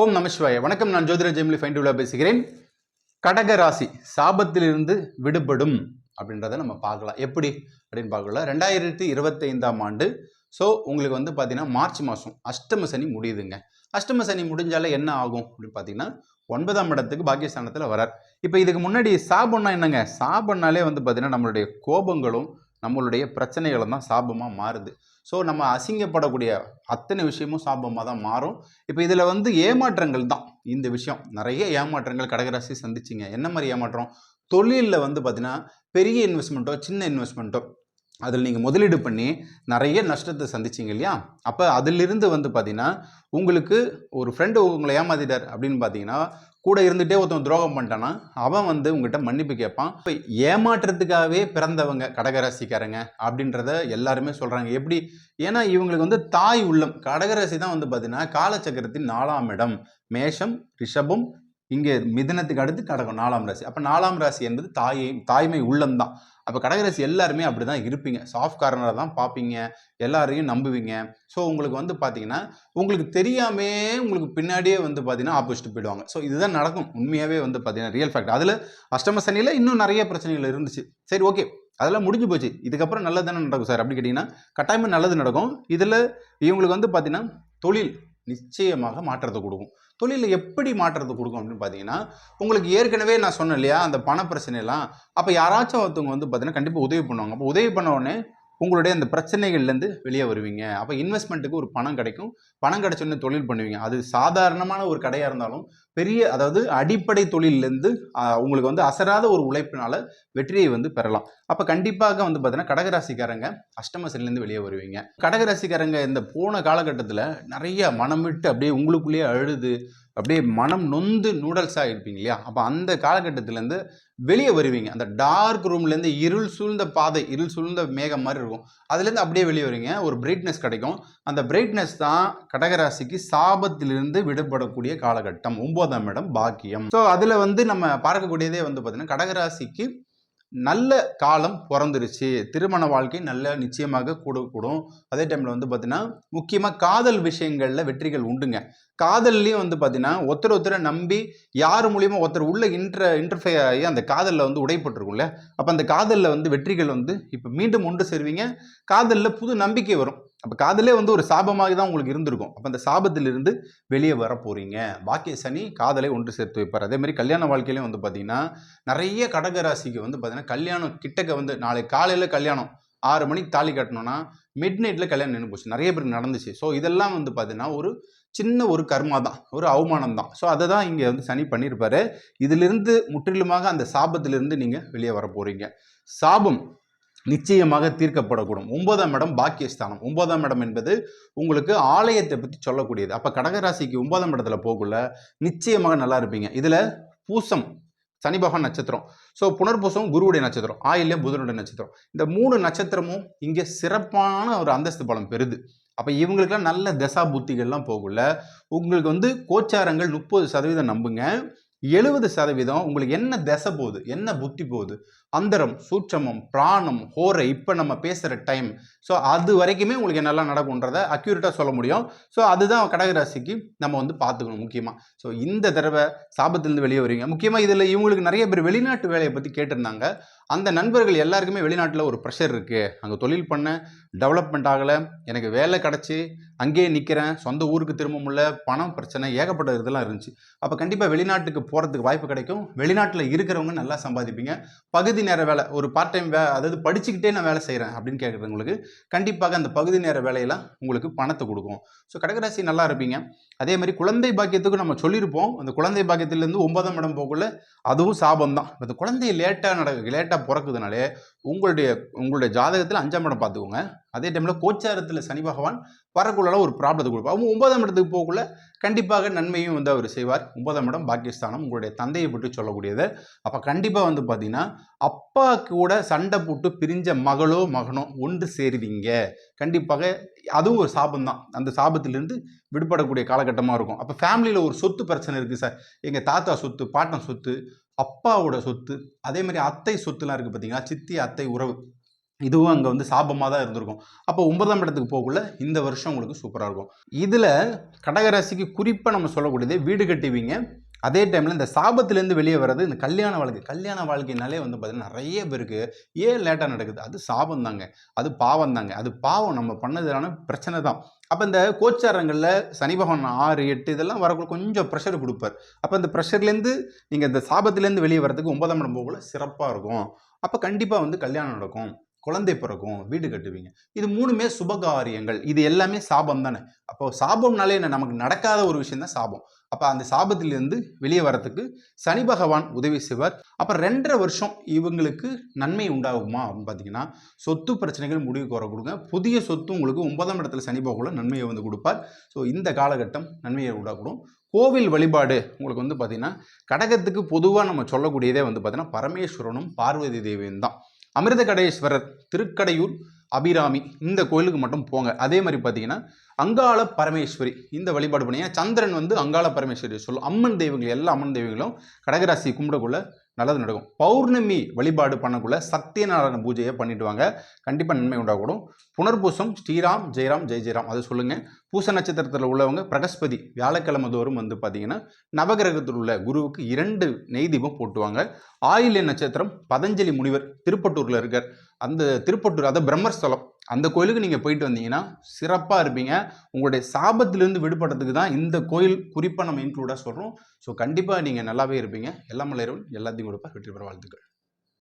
ஓம் நமசிவாய வணக்கம் நான் ஜோதிர ஜெமிலி ஃபைண்டுலா பேசுகிறேன். கடக ராசி சாபத்திலிருந்து விடுபடும் அப்படின்றத நம்ம பார்க்கலாம். எப்படி அப்படின்னு பார்க்கலாம். ரெண்டாயிரத்தி இருபத்தைந்தாம் ஆண்டு. ஸோ உங்களுக்கு வந்து பார்த்தீங்கன்னா மார்ச் மாதம் அஷ்டம சனி முடியுதுங்க. அஷ்டம சனி முடிஞ்சாலே என்ன ஆகும் அப்படின்னு பார்த்தீங்கன்னா ஒன்பதாம் இடத்துக்கு பாக்கியஸ்தானத்தில் வரார். இப்போ இதுக்கு முன்னாடி சாபம்னா என்னங்க? சாபம்னாலே வந்து பார்த்தீங்கன்னா நம்மளுடைய கோபங்களும் நம்மளுடைய பிரச்சனைகளும் தான் சாபமாக மாறுது. ஸோ நம்ம அசிங்கப்படக்கூடிய அத்தனை விஷயமும் சாபமாக தான் மாறும். இப்போ இதில் வந்து ஏமாற்றங்கள் தான் இந்த விஷயம். நிறைய ஏமாற்றங்கள் கடகராசி சந்திச்சிங்க. என்ன மாதிரி ஏமாற்றம்? தொழிலில் வந்து பார்த்தீங்கன்னா பெரிய இன்வெஸ்ட்மெண்ட்டோ சின்ன இன்வெஸ்ட்மெண்ட்டோ அதில் நீங்கள் முதலீடு பண்ணி நிறைய நஷ்டத்தை சந்திச்சிங்க இல்லையா? அப்போ அதிலிருந்து வந்து பார்த்தீங்கன்னா உங்களுக்கு ஒரு ஃப்ரெண்டு உங்களை ஏமாத்திட்டார் அப்படின்னு பார்த்தீங்கன்னா கூட இருந்துகிட்டே ஒருத்தன் துரோகம் பண்ணிட்டானா அவன் வந்து உங்ககிட்ட மன்னிப்பு கேட்பான். இப்போ ஏமாற்றத்துக்காகவே பிறந்தவங்க கடகராசிக்காரங்க அப்படின்றத எல்லாருமே சொல்கிறாங்க எப்படி? ஏன்னா இவங்களுக்கு வந்து தாய் உள்ளம். கடகராசி தான் வந்து பார்த்தீங்கன்னா காலச்சக்கரத்தின் நாலாம் இடம். மேஷம் ரிஷபம் இங்கே மிதனத்துக்கு அடுத்து கடகம் நாலாம் ராசி. அப்போ நாலாம் ராசி என்பது தாயை தாய்மை உள்ளம் தான் அப்போ கடகராசி எல்லாருமே அப்படி தான் இருப்பீங்க சாஃப்ட் கார்னரை தான் பார்ப்பீங்க எல்லாரையும் நம்புவீங்க. ஸோ உங்களுக்கு வந்து பார்த்தீங்கன்னா உங்களுக்கு தெரியாமே உங்களுக்கு பின்னாடியே வந்து பார்த்தீங்கன்னா ஆப்போசிட் போயிடுவாங்க. ஸோ இதுதான் நடக்கும். உண்மையாகவே வந்து பார்த்தீங்கன்னா ரியல் ஃபேக்ட் அதில் அஷ்டம சனியில் இன்னும் நிறைய பிரச்சனைகள் இருந்துச்சு. சரி ஓகே அதெல்லாம் முடிஞ்சு போச்சு. இதுக்கப்புறம் நல்லது தானே நடக்கும் சார்? அப்படி கேட்டிங்கன்னா கட்டாயமாக நல்லது நடக்கும். இதில் இவங்களுக்கு வந்து பார்த்தீங்கன்னா தொழில். நிச்சயமாக மாற்றத்தை கொடுக்கும். தொழிலில் எப்படி மாற்றத்தை கொடுக்கும் அப்படின்னு பார்த்தீங்கன்னா உங்களுக்கு ஏற்கனவே நான் சொன்னேன் இல்லையா அந்த பண பிரச்சனைலாம் அப்போ யாராச்சும் ஒருத்தவங்க வந்து பார்த்தீங்கன்னா கண்டிப்பாக உதவி பண்ணுவாங்க. அப்போ உதவி பண்ண உடனே உங்களுடைய அந்த பிரச்சனைகள்லேருந்து வெளியே வருவீங்க. அப்போ இன்வெஸ்ட்மெண்ட்டுக்கு ஒரு பணம் கிடைக்கும். பணம் கிடைச்சோடனே தொழில் பண்ணுவீங்க. அது சாதாரணமான ஒரு கடையாக இருந்தாலும் பெரிய அதாவது அடிப்படை தொழிலேருந்து உங்களுக்கு வந்து அசராத ஒரு உழைப்பினால வெற்றியை வந்து பெறலாம். அப்போ கண்டிப்பாக வந்து பார்த்தீங்கன்னா கடகராசிக்காரங்க அஷ்டமசிலேருந்து வெளியே வருவீங்க. கடகராசிக்காரங்க இந்த போன காலகட்டத்தில் நிறைய மனம் விட்டு அப்படியே உங்களுக்குள்ளேயே அழுது அப்படியே மனம் நொந்து நூடல்ஸாக இருப்பீங்க இல்லையா? அப்போ அந்த காலகட்டத்திலேருந்து வெளியே வருவீங்க. அந்த டார்க் ரூம்லேருந்து இருள் சூழ்ந்த பாதை இருள் சூழ்ந்த மேகம் மாதிரி இருக்கும். அதுலேருந்து அப்படியே வெளியே வருவீங்க. ஒரு பிரைட்னஸ் கிடைக்கும். அந்த பிரைட்னஸ் தான் கடகராசிக்கு சாபத்திலிருந்து விடுபடக்கூடிய காலகட்டம். ஒன்பதாம் இடம் பாக்கியம். ஸோ அதில் வந்து நம்ம பார்க்கக்கூடியதே வந்து பார்த்தீங்கன்னா கடகராசிக்கு நல்ல காலம் பிறந்துருச்சு. திருமண வாழ்க்கை நல்ல நிச்சயமாக கூடக்கூடும் அதே டைமில் வந்து பார்த்தீங்கன்னா முக்கியமாக காதல் விஷயங்களில் வெற்றிகள் உண்டுங்க. காதல்லையும் வந்து பார்த்தீங்கன்னா ஒருத்தர் ஒருத்தரை நம்பி யார் மூலியமா ஒருத்தர் உள்ள இன்டர் இன்டர்ஃபை ஆகி அந்த காதலில் வந்து உடைப்பட்டிருக்கும்ல. அப்போ அந்த காதலில் வந்து வெற்றிகள் வந்து இப்போ மீண்டும் ஒன்று சேருவீங்க. காதலில் புது நம்பிக்கை வரும். அப்போ காதலே வந்து ஒரு சாபமாக தான் உங்களுக்கு இருந்திருக்கும். அப்போ அந்த சாபத்திலிருந்து வெளியே வர போகிறீங்க பாக்கிய சனி காதலை ஒன்று சேர்த்து வைப்பார். அதே மாதிரி கல்யாண வாழ்க்கையிலையும் வந்து பார்த்தீங்கன்னா நிறைய கடகராசிக்கு வந்து பார்த்தீங்கன்னா கல்யாணம் கிட்டக்க வந்து நாளை காலையில் கல்யாணம் ஆறு மணிக்கு தாலி கட்டணும்னா மிட் நைட்டில் கல்யாணம் நின்று போச்சு. நிறைய பேருக்கு நடந்துச்சு. ஸோ இதெல்லாம் வந்து பார்த்தீங்கன்னா ஒரு சின்ன ஒரு கர்மா தான். ஒரு அவமானம் தான். ஸோ அதை தான் இங்கே வந்து சனி பண்ணியிருப்பாரு இதிலிருந்து முற்றிலுமாக அந்த சாபத்திலிருந்து நீங்கள் வெளியே வர போகிறீங்க சாபம் நிச்சயமாக தீர்க்கப்படக்கூடும். ஒன்பதாம் இடம் பாக்கியஸ்தானம். ஒன்பதாம் இடம் என்பது உங்களுக்கு ஆலயத்தை பற்றி சொல்லக்கூடியது. அப்போ கடகராசிக்கு ஒன்பதாம் இடத்துல போகக்குள்ள நிச்சயமாக நல்லா இருப்பீங்க. இதில் பூசம் சனி பகவான் நட்சத்திரம். ஸோ புனர்பூசம் குருவுடைய நட்சத்திரம் ஆயில்யம் புதனுடைய நட்சத்திரம். இந்த மூணு நட்சத்திரமும் இங்கே சிறப்பான ஒரு அந்தஸ்து பலம் பெறுது. அப்போ இவங்களுக்கெல்லாம் நல்ல தசா புத்திகள்லாம் போகல உங்களுக்கு வந்து கோச்சாரங்கள் முப்பது சதவீதம் நம்புங்க. எழுபது சதவீதம் உங்களுக்கு என்ன தசை போகுது என்ன புத்தி போகுது? அந்தரம் சூட்சமம் பிராணம் ஹோரை இப்போ நம்ம பேசுகிற டைம் ஸோ அது வரைக்குமே உங்களுக்கு நல்லா நடக்கும்ன்றத அக்யூரேட்டாக சொல்ல முடியும். ஸோ அதுதான் கடகராசிக்கு நம்ம வந்து பார்த்துக்கணும் முக்கியமாக ஸோ இந்த தடவை சாபத்திலிருந்து வெளியே வருவீங்க முக்கியமாக இதில் இவங்களுக்கு நிறைய பேர் வெளிநாட்டு வேலையை பற்றி கேட்டிருந்தாங்க. அந்த நண்பர்கள் எல்லாருக்குமே வெளிநாட்டில் ஒரு ப்ரெஷர் இருக்குது அங்கே தொழில் பண்ண டெவலப்மெண்ட் ஆகலை. எனக்கு வேலை கிடச்சி அங்கேயே நிற்கிறேன் சொந்த ஊருக்கு திரும்ப முடியல. பணம் பிரச்சனை ஏகப்பட்ட இதெல்லாம் இருந்துச்சு. அப்போ கண்டிப்பாக வெளிநாட்டுக்கு போகிறதுக்கு வாய்ப்பு கிடைக்கும். வெளிநாட்டில் இருக்கிறவங்க நல்லா சம்பாதிப்பீங்க. பகுதி நேர வேலை ஒரு பார்ட் டைம் வே அதாவது படிச்சுக்கிட்டே நான் வேலை செய்கிறேன் அப்படின்னு கேட்குறவங்களுக்கு கண்டிப்பாக அந்த பகுதி நேர வேலையெல்லாம் உங்களுக்கு பணத்தை கொடுக்கும். ஸோ கடகராசி நல்லா இருப்பீங்க. அதே மாதிரி குழந்தை பாக்கியத்துக்கு நம்ம சொல்லியிருப்போம். அந்த குழந்தை பாக்கியத்துலேருந்து ஒன்பதாம் இடம் போகக்குள்ள அதுவும் சாபம் தான் அந்த குழந்தை லேட்டாக நட லேட்டாக பிறக்குதுனாலே உங்களுடைய உங்களுடைய ஜாதகத்தில் அஞ்சாம் இடம் பார்த்துக்கோங்க. அதே டைமில் கோச்சாரத்தில் சனி பகவான் வரக்குள்ள ஒரு ப்ராப்ளத்தை கொடுப்பார். அவங்க ஒன்பதாம் இடத்துக்கு போகக்குள்ள கண்டிப்பாக நன்மையும் வந்து அவர் செய்வார். ஒன்பதாம் இடம் பாக்கியஸ்தானம். உங்களுடைய தந்தையை பற்றி சொல்லக்கூடியது. அப்போ கண்டிப்பாக வந்து பார்த்தீங்கன்னா அப்பா கூட சண்டை போட்டு பிரிஞ்ச மகளோ மகனோ ஒன்று சேருவீங்க. கண்டிப்பாக அதுவும் ஒரு சாபம் தான். அந்த சாபத்திலிருந்து விடுபடக்கூடிய காலகட்டமாக இருக்கும். அப்போ ஃபேமிலியில் ஒரு சொத்து பிரச்சனை இருக்குது சார். எங்கள் தாத்தா சொத்து பாட்டன் சொத்து அப்பாவோட சொத்து அதே மாதிரி அத்தை சொத்துலாம் இருக்குது பார்த்தீங்கன்னா சித்தி அத்தை உறவு. இதுவும் அங்கே வந்து சாபமாக தான் இருந்திருக்கும். அப்போ ஒன்பதாம் இடத்துக்கு போகக்குள்ள இந்த வருஷம் உங்களுக்கு சூப்பராக இருக்கும். இதில் கடகராசிக்கு குறிப்பாக நம்ம சொல்லக்கூடியது வீடு கட்டுவீங்க அதே டைமில் இந்த சாபத்திலேருந்து வெளியே வர்றது இந்த கல்யாண வாழ்க்கை கல்யாண வாழ்க்கைனாலே வந்து பார்த்திங்கன்னா நிறைய பேருக்கு ஏன் லேட்டாக நடக்குது? அது சாபம் தாங்க அது பாவம் தாங்க அது பாவம். நம்ம பண்ணதுனால பிரச்சனை தான். அப்போ இந்த கோச்சாரங்களில் சனி பகவான் ஆறு எட்டு இதெல்லாம் வரக்குள்ள கொஞ்சம் ப்ரெஷர் கொடுப்பார். அப்போ இந்த ப்ரெஷர்லேருந்து நீங்கள் இந்த சாபத்துலேருந்து வெளியே வரதுக்கு ஒன்பதாம் இடம் போகக்குள்ள சிறப்பாக இருக்கும். அப்போ கண்டிப்பாக வந்து கல்யாணம் நடக்கும். குழந்தை பிறக்கும் வீடு கட்டுவீங்க. இது மூணுமே சுபகாரியங்கள். இது எல்லாமே சாபம் தானே? அப்போ சாபம்னாலே என்ன? நமக்கு நடக்காத ஒரு விஷயம் தான் சாபம். அப்போ அந்த சாபத்திலிருந்து வெளியே வரத்துக்கு சனி பகவான் உதவி செய்வார். அப்போ ரெண்டரை வருஷம் இவங்களுக்கு நன்மை உண்டாகுமா அப்படின்னு பார்த்தீங்கன்னா சொத்து பிரச்சனைகள் முடிவுக்கு வர கொடுங்க. புதிய சொத்து உங்களுக்கு ஒன்பதாம் இடத்துல சனி பகவான் நன்மையை வந்து கொடுப்பார். ஸோ இந்த காலகட்டம் நன்மையை உண்டாக்கூடும் கோவில் வழிபாடு உங்களுக்கு வந்து பார்த்திங்கன்னா கடகத்துக்கு பொதுவாக நம்ம சொல்லக்கூடியதே வந்து பார்த்திங்கன்னா பரமேஸ்வரனும் பார்வதி தேவியும் தான். அமிர்தகடேஸ்வரர் திருக்கடையூர் அபிராமி இந்த கோயிலுக்கு மட்டும் போங்க. அதே மாதிரி பார்த்தீங்கன்னா அங்காள பரமேஸ்வரி இந்த வழிபாடு பண்ணியா சந்திரன் வந்து அங்காள பரமேஸ்வரி சொல்லும். அம்மன் தெய்வங்கள் எல்லா அம்மன் தெய்வங்களும் கடகராசி கும்பிடக்குள்ள நல்லது நடக்கும். பௌர்ணமி வழிபாடு பண்ணக்குள்ள சத்தியநாராயண பூஜையை பண்ணிட்டு வாங்க கண்டிப்பாக நன்மை உண்டாகக்கூடும். புனர்பூசம் ஸ்ரீராம் ஜெயராம் ஜெய் ஜெயராம் அதை சொல்லுங்கள் பூச நட்சத்திரத்தில் உள்ளவங்க பிரகஸ்பதி வியாழக்கிழமை தோறும் வந்து பார்த்தீங்கன்னா நவகிரகத்தில் உள்ள குருவுக்கு இரண்டு நெய் தீபம் போட்டுவாங்க. ஆயில்ய நட்சத்திரம் பதஞ்சலி முனிவர் திருப்பட்டூரில் இருக்கார். அந்த திருப்பட்டூர் அதாவது பிரம்மஸ்தலம் அந்த கோயிலுக்கு நீங்கள் போயிட்டு வந்தீங்கன்னா சிறப்பாக இருப்பீங்க. உங்களுடைய சாபத்திலிருந்து விடுபடுறதுக்கு தான் இந்த கோயில் குறிப்பாக நம்ம இன்க்ளூடாக சொல்கிறோம் ஸோ கண்டிப்பாக நீங்கள் நல்லாவே இருப்பீங்க. எல்லாம் மலையரும் எல்லாத்தையும் கொடுப்பார். வெற்றி பெற வாழ்த்துக்கள்.